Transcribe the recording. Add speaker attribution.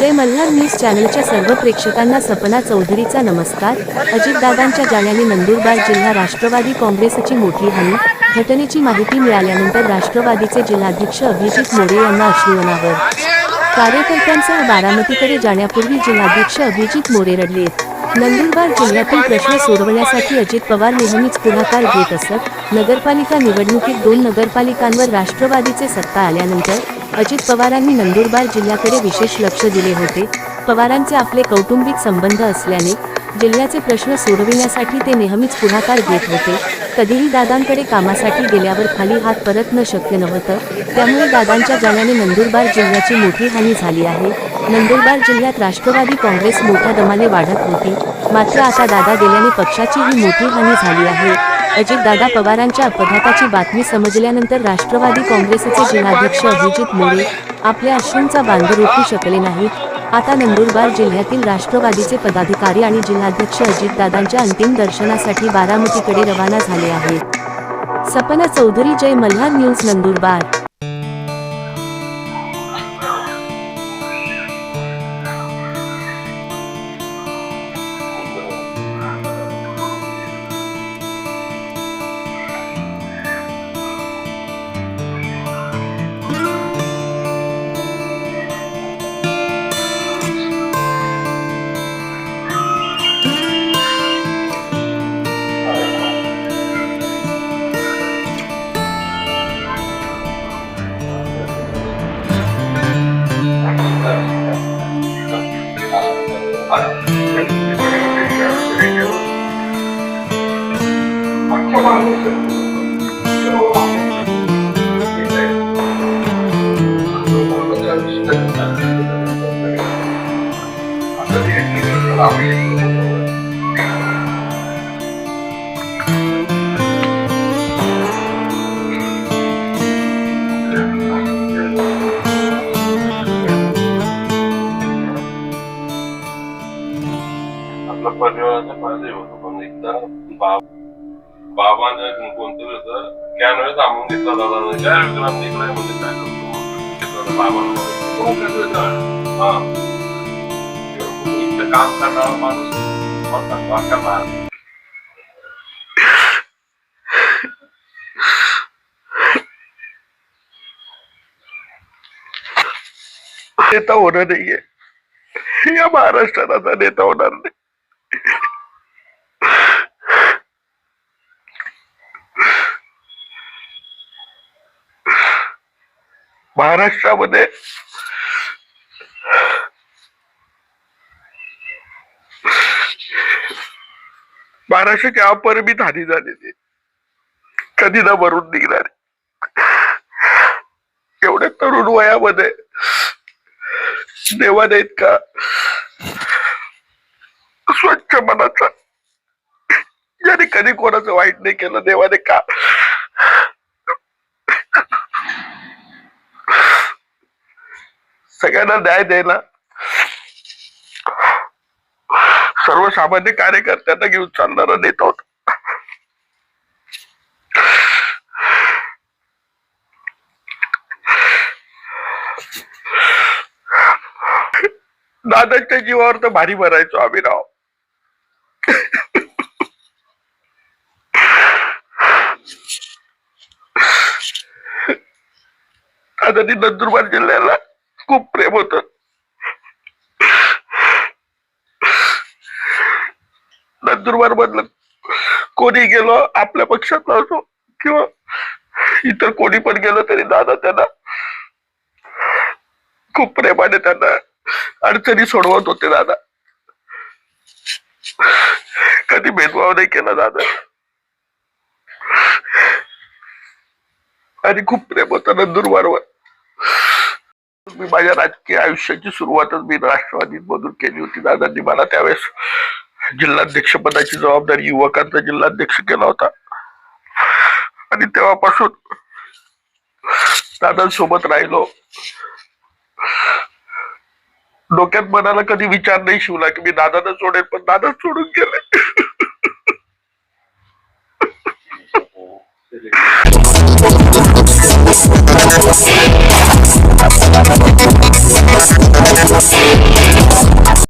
Speaker 1: जय Malhar news चॅनलच्या सर्व प्रेक्षकांना सपना चौधरीचा नमस्कार. अजितदादांच्या जाण्याने नंदुरबार जिल्हा राष्ट्रवादी काँग्रेसची मोठी हानी. घटनेची माहिती मिळाल्यानंतर राष्ट्रवादीचे जिल्हाध्यक्ष अभिजित मोरे यांना अश्रुवनावर कार्यकर्त्यांसह बारामतीकडे जाण्यापूर्वी जिल्हाध्यक्ष अभिजित मोरे रडले. नंदुरबार जिल्ह्यातील प्रश्न सोडवण्यासाठी अजित पवार नेहमीच पुढाकार घेत असत. नगरपालिका निवडणुकीत दोन नगरपालिकांवर राष्ट्रवादीचे सत्ता आल्यानंतर अजित पवारांनी नंदुरबार जिल्ह्याकडे विशेष लक्ष दिले होते. पवारांचे आपले कौटुंबिक संबंध असल्याने जिल्ह्याचे प्रश्न सोडविण्यासाठी ते नेहमीच पुढाकार घेत होते. कधीही दादांकडे कामासाठी गेल्यावर खाली हात परतणं शक्य नव्हतं. त्यामुळे दादांच्या जाण्याने नंदुरबार जिल्ह्याची मोठी हानी झाली आहे. नंदुरबार जिल्ह्यात राष्ट्रवादी काँग्रेस मोठ्या दमाने वाढत होती. मात्र आता दादा गेल्याने पक्षाची ही मोठी हानी झाली आहे. अजितदादा पवारांच्या अपघाताची बातमी समजल्यानंतर राष्ट्रवादी काँग्रेसचे जिल्हाध्यक्ष अभिजित मोरे आपल्या अश्रूंचा बांधव रोखू शकले नाहीत. आता नंदुरबार जिल्ह्यातील राष्ट्रवादीचे पदाधिकारी आणि जिल्हाध्यक्ष अजितदादांच्या अंतिम दर्शनासाठी बारामतीकडे रवाना झाले आहेत. सपना चौधरी जय मल्हार न्यूज नंदुरबार.
Speaker 2: आपला परिवाराचा फायदा होतो पण एकदा बाब कोणतं होतं कॅनवे थांबून घेतला दादा काय विक्रांत इकडे म्हणजे काय करतो बाबांना कोण हा. काम करणारा माणूस म्हणतात
Speaker 3: नेता होणार नाहीये. या महाराष्ट्रात आता नेता होणार नाही. महाराष्ट्रामध्ये महाराष्ट्राची अपरिमित हानी झालेली कधी ना भरून निघणार एवढ्या तरुण वयामध्ये देवाने इतका स्वच्छ मनाचा ज्याने कधी कोणाचं वाईट नाही केलं देवाने का सगळ्यांना न्याय द्यायला. सर्वसामान्य कार्यकर्त्यांना घेऊन चालणारा नेता होता. दादाच्या जीवावर तर भारी भरायचो आम्ही राव. दादानी नंदुरबार जिल्ह्याला खूप प्रेम होत. नंदुरबार मधलं कोणी गेलो आपल्या पक्षात असो किंवा इतर कोणी पण गेलो तरी दादा त्यांना खूप प्रेमाने त्यांना अडचणी सोडवत होते दादा. कधी भेदभाव नाही केला दादा. आणि खूप प्रेम होतं नंदुरबारवर. मी माझ्या राजकीय आयुष्याची सुरुवातच मी राष्ट्रवादी मधून केली होती. दादांनी मला त्यावेळेस जिल्हाध्यक्ष पदाची जबाबदारी युवकांचा जिल्हाध्यक्ष केला होता. आणि तेव्हापासून दादांसोबत राहिलो. डोक्यात मनाला कधी विचार नाही शिवला की मी दादाला सोडेल पण दादा सोडून गेले.